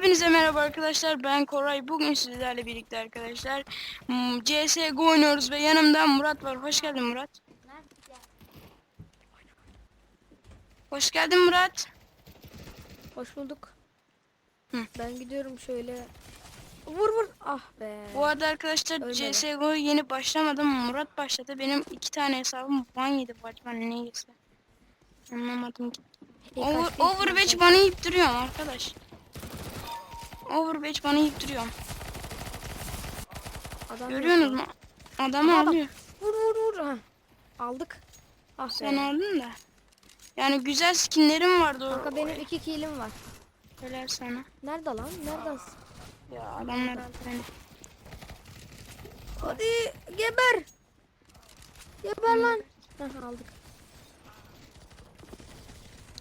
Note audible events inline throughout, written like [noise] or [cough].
Hepinize merhaba arkadaşlar. Ben Koray. Bugün sizlerle birlikte arkadaşlar hmm, CS:GO oynuyoruz ve yanımda Murat var. Hoş geldin Murat. Hoş geldin Murat. Hoş bulduk. Hı. Ben gidiyorum şöyle. Vur vur. Ah be. Bu arada arkadaşlar Ölmedi. CS:GO'ya yeni başlamadım. Murat başladı. Benim iki tane hesabım ban yedi bu acaba neyse. Anlamadım ki. Over, Overwatch bana yiyip duruyorum arkadaş. Overwatch bana duruyorum. Adam Görüyorsunuz mu? Adamı bak. alıyor. Vur vur vur. Ha. Aldık. Ah Sen be. aldın da. Yani güzel skinlerim vardı. Kanka benim iki killim var. Helal sana. Nerede lan? Nerede? Ya adamlar beni. Hadi geber. Geber lan. Hah aldık.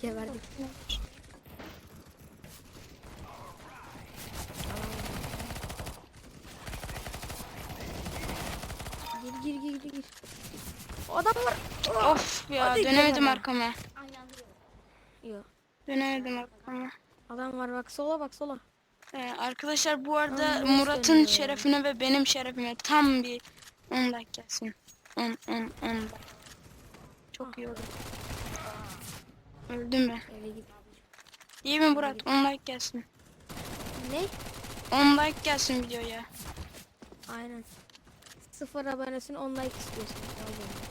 Geberdik. Adam var. Of ya Hadi dönemedim arkama. Yok. Dönemedim arkama. Adam var bak sola bak sola. Ee, arkadaşlar bu arada Murat'ın şerefine ve benim şerefime tam bir 10 like gelsin. 10 10 10 like. Çok iyi olur. Öldüm ben. İyi mi Murat? 10 like gelsin. Ne? 10 like gelsin videoya. Aynen. Sıfır abonesin 10 like istiyorsun. Bunu.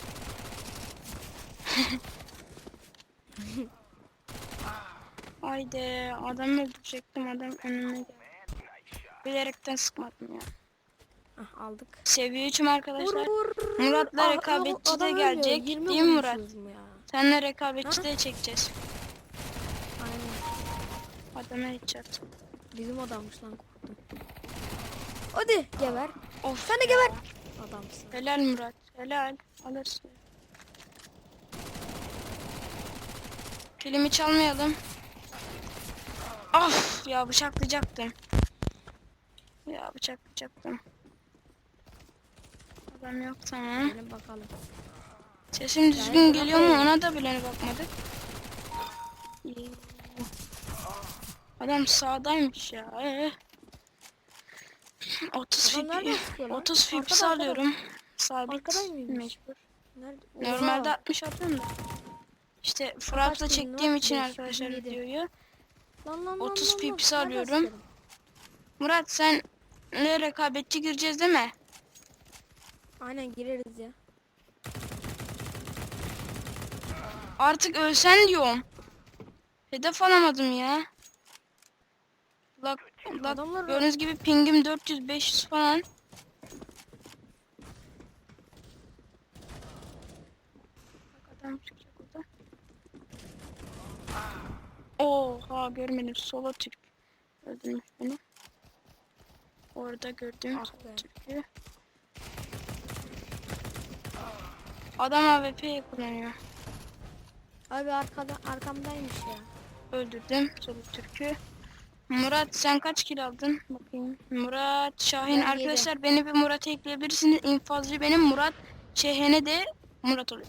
Haydi adam öldürecektim adam önüme geldi. Bilerekten sıkmadım ya. Ah aldık. Seviye 3'üm arkadaşlar. Vur. Murat'la Ah, rekabetçi de gelecek. 20 Değil mi Murat? ya? Seninle rekabetçi de çekeceğiz. Aynen. Adama headshot. Bizim adammış lan korktum. Hadi geber. Of. Sen de geber. Adamsın. Helal Murat. Helal. Alırsın. Filmi çalmayalım. Of ya bıçaklayacaktım. Ya bıçaklayacaktım. Adam yok tamam. Gelin bakalım. Sesim düzgün Yani geliyor mu ona da bile bakmadık. Adam sağdaymış ya. Ee. 30 Adam nereden fipi, sıkıyor lan? 30 fipi Arkada, sağlıyorum. Sabit Arkadan mıymış? mecbur. Nerede? Normalde Oha. 60 atıyorum da. İşte Fırat'la çektiğim için arkadaşlar videoyu. Lan, lan, lan, 30 lan, lan. pipisi Nereden alıyorum. Murat sen ne rekabetçi gireceğiz değil mi? Aynen gireriz ya. Artık ölsen diyorum. Hedef alamadım ya. Bak Adamlar- gördüğünüz gibi pingim 400-500 falan. Adam çıkacak orada. Oha görmedim solo Türk. Öldürmüş beni. Orada gördüğüm Ah. Türk'ü. Adam AWP kullanıyor. Abi arkada arkamdaymış ya. Öldürdüm solo Türk'ü. Murat sen kaç kill aldın? Bakayım. Murat Şahin Ben arkadaşlar beni bir Murat'a ekleyebilirsiniz. İnfazcı benim Murat Şehen'e de Murat oluyor.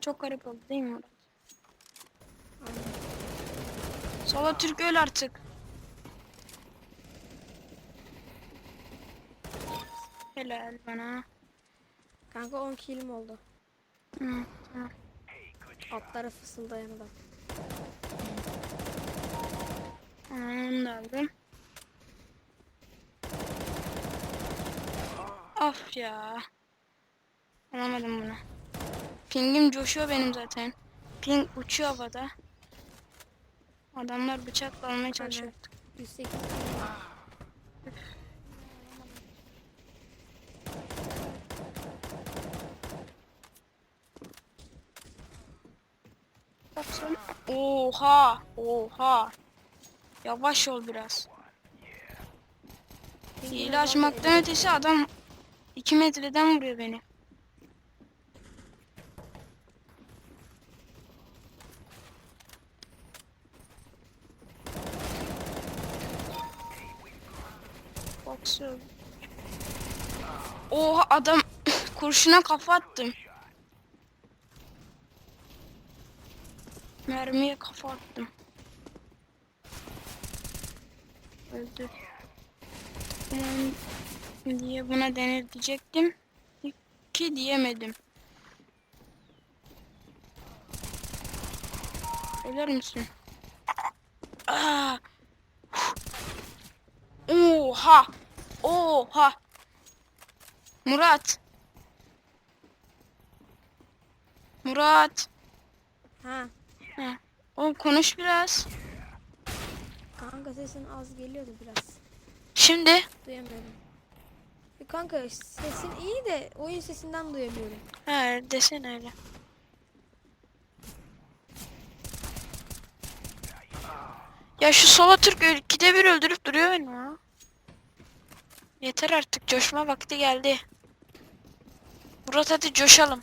Çok garip oldu değil mi Murat? Solo Türk öl artık. Helal bana. Kanka 10 kilim oldu. Hı, tamam. Atlara fısıldayan. Tamam, onu da aldım. Of ya. Alamadım bunu. Pingim coşuyor benim zaten. Ping uçuyor havada. Adamlar bıçakla almaya çalışıyor. 108 Baksana. Oha! Oha! Yavaş ol biraz. Hile açmaktan ötesi adam 2 metreden vuruyor beni. Boksör. Oha adam [coughs] kurşuna kafa attım. Mermiye kafa attım. öldü. Aman diye buna denir diyecektim. Ki diyemedim. Ölür müsün? Aa! Oha! Oha! Murat! Murat! Ha. Heh. Oğlum konuş biraz. Kanka sesin az geliyordu biraz. Şimdi. Duyamıyorum. E kanka sesin iyi de oyun sesinden duyamıyorum. He desene öyle. Ya şu sola Türk ikide bir öldürüp duruyor beni ya. Yeter artık coşma vakti geldi. Murat hadi coşalım.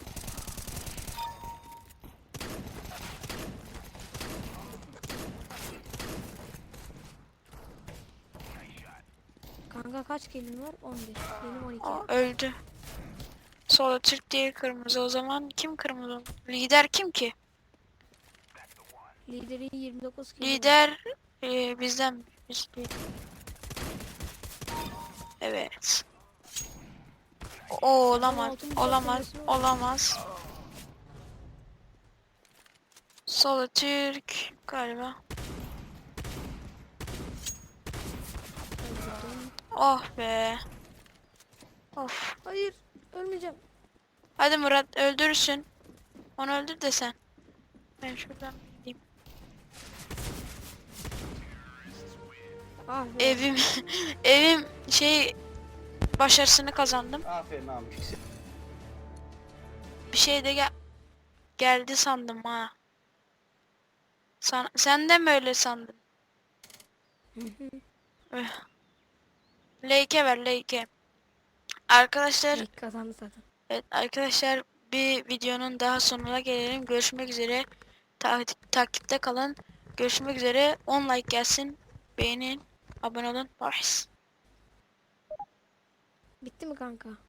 Kanka kaç kelin var? 11. Benim 12. Aa, öldü. Sola Türk değil kırmızı o zaman kim kırmızı? Lider kim ki? Liderin 29 kelin. Lider e, bizden biz değil. Evet. O olamaz. Olamaz. Olamaz. Sola Türk galiba. Oh be. Of. Hayır. Ölmeyeceğim. Hadi Murat öldürürsün. Onu öldür de sen. Ben şuradan Ah be. Evim [laughs] evim şey başarısını kazandım. Aferin abi. Bir şey de gel geldi sandım ha. San sen de mi öyle sandın? Hı hı. Öh. Leyke ver leyke. Arkadaşlar İlk kazandı zaten. evet arkadaşlar bir videonun daha sonuna gelelim. Görüşmek üzere. Ta takipte kalın. Görüşmek üzere. 10 like gelsin. Beğenin. Abone olun. Bye. Bitti mi kanka?